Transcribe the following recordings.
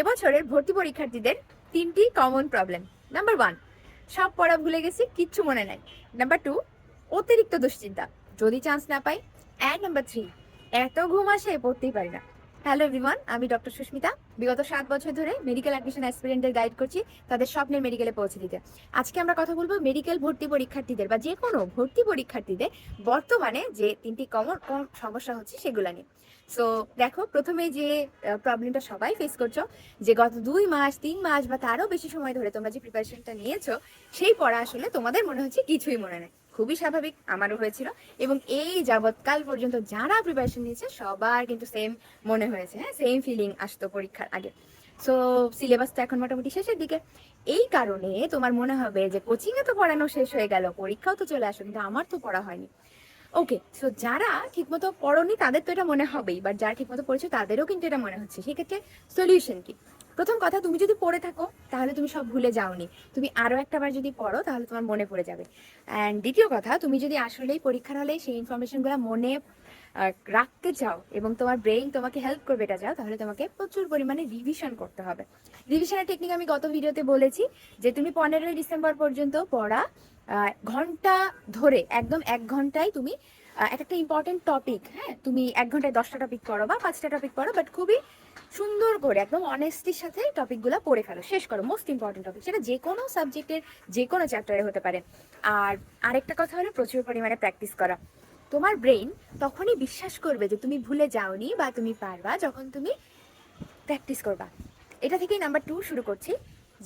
এবছরের ভর্তি পরীক্ষার্থীদের তিনটি কমন প্রবলেম নাম্বার ওয়ান সব পড়া ভুলে গেছি, কিচ্ছু মনে নাই। নাম্বার টু অতিরিক্ত দুশ্চিন্তা, যদি চান্স না পাই। অ্যান্ড নাম্বার থ্রি এত ঘুম আসে, পড়তেই পারি না। হ্যালো এভরিওয়ান আমি ডক্টর সুস্মিতা। বিগত সাত বছর ধরে মেডিকেল অ্যাডমিশন অ্যাসপিরেন্টদের গাইড করছি তাদের স্বপ্নের মেডিকেলে পৌঁছে দিতে। আজকে আমরা কথা বলব মেডিকেল ভর্তি পরীক্ষার্থীদের বা যে কোনো ভর্তি পরীক্ষার্থীদের বর্তমানে যে তিনটি কমন সমস্যা হচ্ছে সেগুলো নিয়ে। সো দেখো, প্রথমে যে প্রবলেমটা সবাই ফেস করছ, যে গত দুই মাস, তিন মাস বা তারও বেশি সময় ধরে তোমরা যে প্রিপারেশনটা নিয়েছো, সেই পড়া আসলে তোমাদের মনে হচ্ছে কিছুই মনে নেই। খুবই স্বাভাবিক আমারও হয়েছিল। এবং এই যাবৎকাল পর্যন্ত যারা প্রিপারেশন নিয়েছে, সবার কিন্তু সেম মনে হয়েছে হ্যাঁ? সেম ফিলিং আসতো পরীক্ষার আগে। সো সিলেবাস তো এখন মোটামুটি শেষের দিকে। এই কারণে তোমার মনে হবে যে কোচিং এ তো পড়ানো শেষ হয়ে গেল, পরীক্ষাও তো চলে আসো কিন্তু আমার তো পড়া হয়নি। ওকে সো যারা ঠিকমতো পড়নি, তাদের তো এটা মনে হবেই বাট যারা ঠিকমতো পড়েছো, তাদেরও কিন্তু এটা মনে হচ্ছে। সেক্ষেত্রে সলিউশন কি? প্রথম কথা, তুমি যদি পড়ে থাকো, তাহলে তুমি সব ভুলে যাওনি। তুমি আরও একটা বার যদি পড়ো, তাহলে তোমার মনে পড়ে যাবে। অ্যান্ড দ্বিতীয় কথা, তুমি যদি আসলেই পরীক্ষার হলে সেই ইনফরমেশনগুলো মনে রাখতে চাও এবং তোমার ব্রেইন তোমাকে হেল্প করবে এটা চাও, তাহলে তোমাকে প্রচুর পরিমাণে রিভিশন করতে হবে। রিভিশনের টেকনিক আমি গত ভিডিওতে বলেছি যে, তুমি পনেরোই ডিসেম্বর পর্যন্ত পড়া ঘণ্টা ধরে, একদম এক ঘন্টায় তুমি এক একটা ইম্পর্টেন্ট টপিক হ্যাঁ? তুমি এক ঘন্টায় দশটা টপিক পড়ো বা পাঁচটা টপিক পড়ো বাট খুবই সুন্দর করে, একদম অনেস্টির সাথে টপিকগুলো পড়ে ফেলো, শেষ করো মোস্ট ইম্পর্টেন্ট টপিক সেটা যে কোনো সাবজেক্টের যে কোনো চ্যাপ্টারে হতে পারে। আর আরেকটা কথা হলো, প্রচুর পরিমাণে প্র্যাকটিস করা। তোমার ব্রেন তখনই বিশ্বাস করবে যে তুমি ভুলে যাওনি বা তুমি পারবা যখন তুমি প্র্যাকটিস করবা। এটা থেকেই নাম্বার টু শুরু করছি,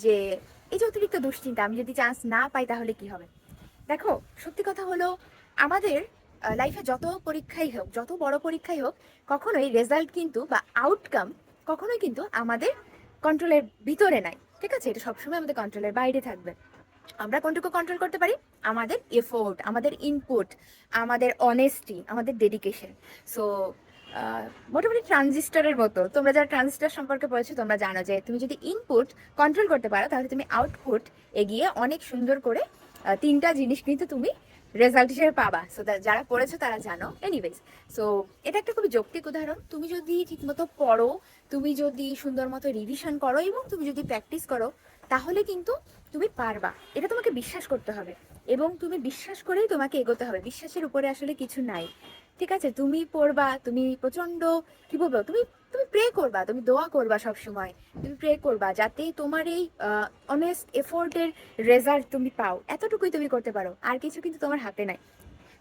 যে এই যে অতিরিক্ত দুশ্চিন্তা, আমি যদি চান্স না পাই তাহলে কি হবে? দেখো, সত্যি কথা হলো, আমাদের লাইফে যত পরীক্ষাই হোক, যত বড় পরীক্ষাই হোক, কখনোই রেজাল্ট কিন্তু বা আউটকাম কখনোই কিন্তু আমাদের কন্ট্রোলের ভিতরে নাই। ঠিক আছে? এটা সবসময় আমাদের কন্ট্রোলের বাইরে থাকবে। আমরা কোনটুকু কন্ট্রোল করতে পারি? আমাদের এফোর্ট আমাদের ইনপুট আমাদের অনেস্টি আমাদের ডেডিকেশন সো মোটামুটি ট্রানজিস্টারের মতো। তোমরা যারা ট্রানজিস্টর সম্পর্কে পড়েছো, তোমরা জানো যে তুমি যদি ইনপুট কন্ট্রোল করতে পারো, তাহলে তুমি আউটপুট এগিয়ে অনেক সুন্দর করে তিনটা জিনিস কিন্তু তুমি রেজাল্ট হিসেবে পাবা। সো যারা পড়েছো তারা জানো। এনিওয়েজ সো এটা একটা খুবই যৌক্তিক উদাহরণ। তুমি যদি ঠিকমতো পড়ো, তুমি যদি সুন্দর মতো রিভিশন করো এবং তুমি যদি প্র্যাকটিস করো, তাহলে কিন্তু তুমি পারবা। এটা তোমাকে বিশ্বাস করতে হবে। এবং তুমি বিশ্বাস করেই তোমাকে এগোতে হবে। বিশ্বাসের উপরে আসলে কিছু নাই। ঠিক আছে? তুমি পড়বা, তুমি প্রচণ্ড কি বলব? তুমি তুমি প্রে করবা, তুমি দোয়া করবা সব সময় তুমি প্রে করবা যাতে তোমার এই অনেস্ট এফোর্টের রেজাল্ট তুমি পাও। এতটুকুই তুমি করতে পারো। আর কিছু কিন্তু তোমার হাতে নাই।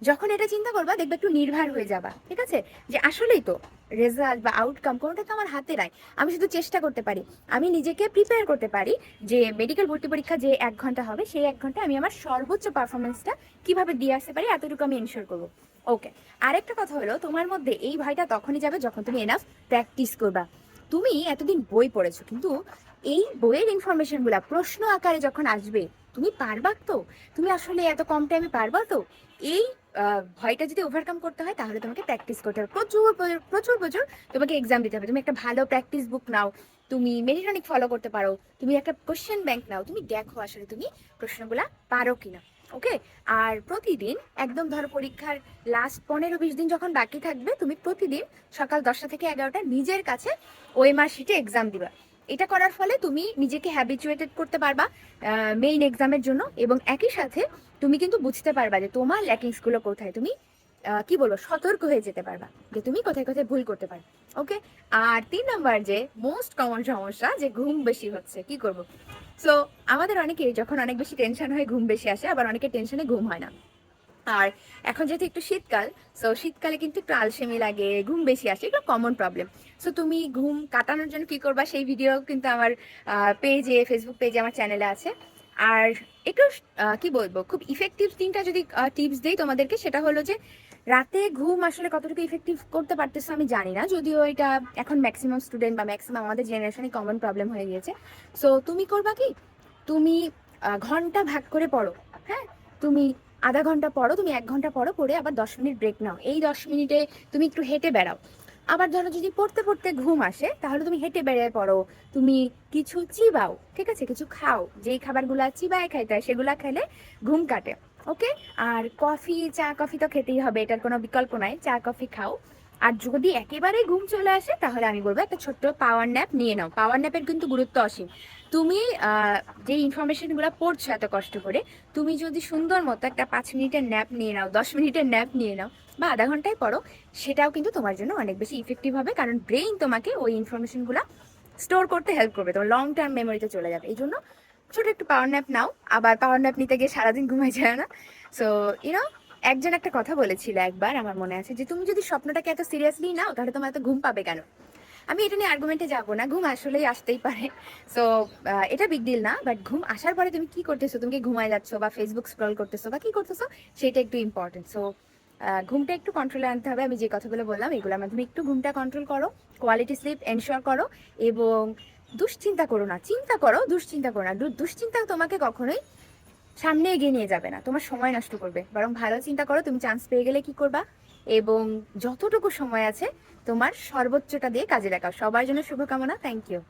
যখন এটা চিন্তা করবা, দেখবে একটু নির্ভর হয়ে যাবা। ঠিক আছে? যে আসলেই তো রেজাল্ট বা আউটকাম কোনোটা তো আমার হাতে নাই। আমি শুধু চেষ্টা করতে পারি। আমি নিজেকে প্রিপেয়ার করতে পারি যে মেডিকেল ভর্তি পরীক্ষা যে এক ঘণ্টা হবে, সেই এক ঘণ্টা আমি আমার সর্বোচ্চ পারফরমেন্সটা কীভাবে দিয়ে আসতে পারি, এতটুকু আমি এনশোর করব। ওকে আরেকটা কথা হলো, তোমার মধ্যে এই ভয়টা তখনই যাবে যখন তুমি এনাফ প্র্যাকটিস করবা। তুমি এতদিন বই পড়েছো, কিন্তু এই বইয়ের ইনফরমেশনগুলা প্রশ্ন আকারে যখন আসবে, তুমি পারবা তো? তুমি আসলে এত কম টাইমে পারবা তো? এই ভয়টা যদি ওভারকাম করতে হয়, তাহলে তোমাকে প্র্যাকটিস করতে হবে। প্রচুর প্রচুর- প্রচুর তোমাকে এক্সাম দিতে হবে। তুমি একটা ভালো প্র্যাকটিস বুক নাও, তুমি মেডিটনিক ফলো করতে পারো, তুমি একটা কোশ্চেন ব্যাংক নাও, তুমি দেখো আসলে তুমি প্রশ্নগুলা পারো কিনা। ওকে আর প্রতিদিন, একদম ধর পরীক্ষার লাস্ট পনেরো বিশ দিন যখন বাকি থাকবে, তুমি প্রতিদিন সকাল দশটা থেকে এগারোটা নিজের কাছে ওই শিটে এক্সাম দিবা। এটা করার ফলে তুমি নিজেকে হ্যাবিচুয়েটেড করতে পারবা মেইন এক্সামের জন্য এবং একই সাথে তুমি কিন্তু বুঝতে পারবা যে তোমার ল্যাকিংসগুলো কোথায়। তুমি কি বলব, সতর্ক হয়ে যেতে পারবা যে তুমি কোথায় কোথায় ভুল করতে পারো ওকে আর তিন নাম্বার যে মোস্ট কমন সমস্যা যে ঘুম বেশি হচ্ছে, কি করব? সো আমাদের অনেকে যখন অনেক বেশি টেনশন হয়, ঘুম বেশি আসে, আবার অনেকের টেনশনে ঘুম হয় না। আর এখন যেহেতু একটু শীতকাল সো শীতকালে কিন্তু একটু আলসেমি লাগে, ঘুম বেশি আসে, এগুলো কমন প্রবলেম সো তুমি ঘুম কাটানোর জন্য কি করবা? সেই ভিডিও কিন্তু আমার পেজে ফেসবুক পেজে আমার চ্যানেলে আছে। আর একটু কি বলব, খুব ইফেক্টিভ তিনটা যদি টিপস দেই তোমাদেরকে, সেটা হলো যে রাতে ঘুম আসলে কতটুকু ইফেক্টিভ করতে পারতেছো আমি জানি না, যদিও এটা এখন ম্যাক্সিমাম স্টুডেন্ট বা ম্যাক্সিমাম আমাদের জেনারেশনে কমন প্রবলেম হয়ে গিয়েছে। সো তুমি করবা কি? তুমি ঘণ্টা ভাগ করে পড়ো হ্যাঁ? তুমি আধা ঘণ্টা পড়ো, তুমি এক ঘণ্টা পড়ো, পড়ে আবার দশ মিনিট ব্রেক নাও। এই দশ মিনিটে তুমি একটু হেঁটে বেড়াও। আবার ধরো যদি পড়তে পড়তে ঘুম আসে, তাহলে তুমি হেঁটে বেড়ে পড়ো। তুমি কিছু চিবাও, ঠিক আছে? কিছু খাও। যেই খাবারগুলো চিবায় খাইতে হয়, সেগুলা খেলে ঘুম কাটে। ওকে? আর কফি, চা, কফি তো খেতেই হবে, এটার কোনো বিকল্প নাই, চা, কফি খাও। আর যদি একেবারে ঘুম চলে আসে, তাহলে আমি বলব একটা ছোট্ট পাওয়ার ন্যাপ নিয়ে নাও। পাওয়ার ন্যাপের কিন্তু গুরুত্ব অসীম। তুমি যে ইনফরমেশনগুলো পড়ছো এত কষ্ট করে, তুমি যদি সুন্দর মতো একটা পাঁচ মিনিটের ন্যাপ নিয়ে নাও, দশ মিনিটের ন্যাপ নিয়ে নাও, বা আধা ঘন্টায় পড়ো, সেটাও কিন্তু তোমার জন্য অনেক বেশি ইফেক্টিভ হবে, কারণ ব্রেইন তোমাকে ওই ইনফরমেশনগুলো স্টোর করতে হেল্প করবে, তোমার লং টার্ম মেমোরিতে চলে যাবে। এই জন্য ছোট একটু পাওয়ার ন্যাপ নাও। আবার পাওয়ার ন্যাপ নিতে গিয়ে সারাদিন ঘুমাই যায় না। সো ইউনো একজন একটা কথা বলেছিল একবার, আমার মনে আছে, যে তুমি যদি স্বপ্নটাকে এত সিরিয়াসলি নাও, তাহলে তোমার এত ঘুম পাবে কেন? আমি এটা নিয়ে আর্গুমেন্টে যাব না, ঘুম আসলেই আসতেই পারে। সো এটা বিগ ডিল না বাট ঘুম আসার পরে তুমি কি করতেছো? তুমি ঘুমায় যাচ্ছ বা ফেসবুক স্ক্রল করতেছো বা কি করতেছো? সেটা একটু ইম্পর্টেন্ট সো ঘুমটা একটু কন্ট্রোলে আনতে হবে। আমি যে কথাগুলো বললাম, এগুলোর মাধ্যমে একটু ঘুমটা কন্ট্রোল করো কোয়ালিটি স্লিপ এনশিওর করো এবং দুশ্চিন্তা করো না, চিন্তা করো, দুশ্চিন্তা করো না। দুশ্চিন্তা তোমাকে কখনোই সামনে এগিয়ে নিয়ে যাবে না। তোমার সময় নষ্ট করবে। বরং ভালো চিন্তা করো, তুমি চান্স পেয়ে গেলে কি করবা? এবং যতটুকু সময় আছে, তোমার সর্বোচ্চটা দিয়ে কাজে লাগাও। সবার জন্য শুভকামনা থ্যাংক ইউ